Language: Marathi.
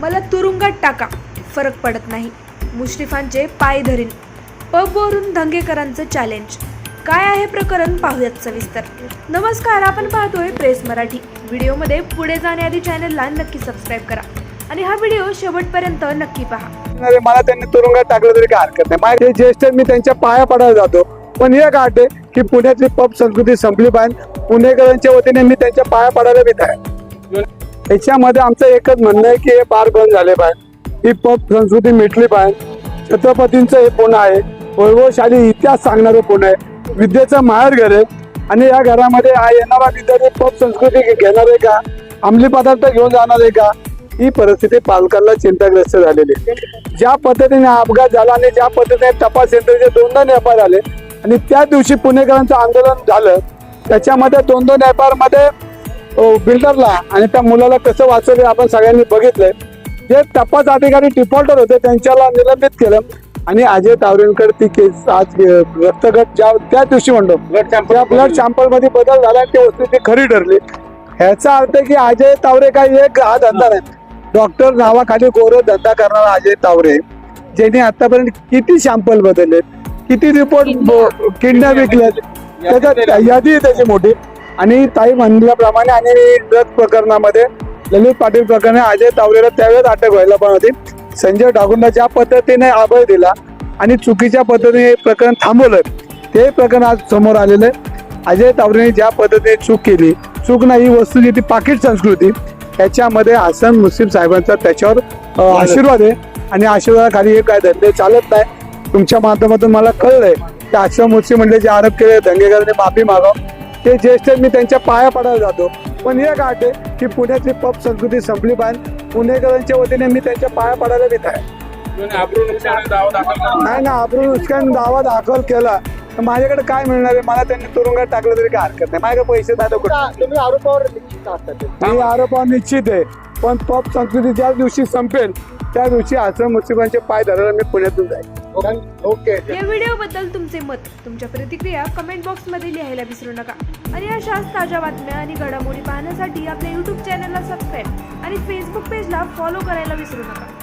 मला तुरुंगात टाका. फरक पडत नाही. मुश्रीफांचे पाय धरीन. पबवरून धंगेकरांचं चॅलेंज काय आहे प्रकरण पाहूयात सविस्तर. नमस्कार आपण पाहतोय प्रेस मराठी. व्हिडिओमध्ये पुढे जाण्याआधी चॅनलला नक्की सबस्क्राईब करा. आणि हा व्हिडिओ शेवटपर्यंत नक्की पहा. अरे मला त्यांनी तुरुंगात टाकलं तरी काय हरकत नाही. माझे ज्येष्ठ मी त्यांच्या पाया पडायला जातो. पण हे आठ आहे की पुण्यातली पब संस्कृती संपली पाहिजे. पुणेकरांच्या वतीने मी त्यांच्या पाया पडायला भीत आहे. याच्यामध्ये आमचं एकच म्हणणं आहे की हे पार बंद झाले पाहिजे. ही पब संस्कृती मिटली पाहिजे. छत्रपतींचं हे पुणे आहे. वैभवशाली इतिहास सांगणारं पुणे आहे. विद्येचं माहेर घर आहे. आणि या घरामध्ये हा येणारा विद्यार्थी पब संस्कृती घेणार आहे का? अंमली पदार्थ घेऊन जाणार आहे का? ही परिस्थिती पालकांना चिंताग्रस्त झालेली आहे. ज्या पद्धतीने अपघात झाला आणि ज्या पद्धतीने तपास यंत्रणेचे दोन दोन व्यापार आले आणि त्या दिवशी पुणेकरांचं आंदोलन झालं त्याच्यामध्ये दोन दोन व्यापारमध्ये बिल्डरला आणि त्या मुलाला कसं वाचवलं आपण सगळ्यांनी बघितलंय. जे तपास अधिकारी डिफॉल्टर होते त्यांच्याला निलंबित केलं. आणि अजय तावरेंकडे ती केस आज रक्तगट ज्या त्या दिवशी म्हणतो. त्या ब्लड सॅम्पलमध्ये बदल झाला आणि ती वस्तू ती खरी ठरली. ह्याचा अर्थ की अजय तावरे काही एक हा धंदा नाही. डॉक्टर नावाखाली गोर धंदा करणारा अजय तावरे ज्यांनी आतापर्यंत किती सॅम्पल बदलले किती रिपोर्ट किडनॅप विकल्यात. त्याच्यात यादी आहे त्याची मोठी. आणि ताई म्हणल्याप्रमाणे आणि ड्रग प्रकरणामध्ये ललित पाटील प्रकरणी अजय तावरेला त्यावेळेस अटक व्हायला पण होती. संजय डागुंडा ज्या पद्धतीने अभय दिला आणि चुकीच्या पद्धतीने हे प्रकरण थांबवलं ते प्रकरण आज समोर आलेलं आहे. अजय तावरेने ज्या पद्धतीने चूक केली चूक नाही ही वस्तू जी ती पाकिट संस्कृती त्याच्यामध्ये हसन मुस्लिम साहेबांचा त्याच्यावर आशीर्वाद आहे. आणि आशीर्वादाखाली हे काय धंदे चालत नाही. तुमच्या माध्यमातून मला कळलंय की हसन मुस्लिम म्हणजे जे आरोप केले दंगेकरांनी माफी मागाव. ते ज्येष्ठ मी त्यांच्या पाया पडायला जातो. पण एक आठ आहे की पुण्यातली पब संस्कृती संपली पाहिजे पुणेकरांच्या वतीने मी त्यांच्या पाया पडायला येत आहे. नाही ना आपण नुसकान दावा दाखल केला. तर माझ्याकडे काय मिळणार आहे? मला त्यांनी तुरुंगात टाकलं तरी काय हरकत नाही. माझ्याकडे पैसे. तुम्ही आरोपावर निश्चित आहात. मी आरोपा निश्चित आहे. पण पब संस्कृती ज्या दिवशी संपेल त्या दिवशी आश्रम मुस्लिमांचे पाय धरायला मी पुण्यातून जाईल. ओके या व्हिडिओबद्दल तुमचे मत तुमच्या प्रतिक्रिया कमेंट बॉक्समध्ये लिहायला विसरू नका. आणि अशाच ताज्या बातम्या आणि घडामोडी पाहण्यासाठी आपल्या यूट्यूब चॅनलला सबस्क्राईब आणि फेसबुक पेजला फॉलो करायला विसरू नका.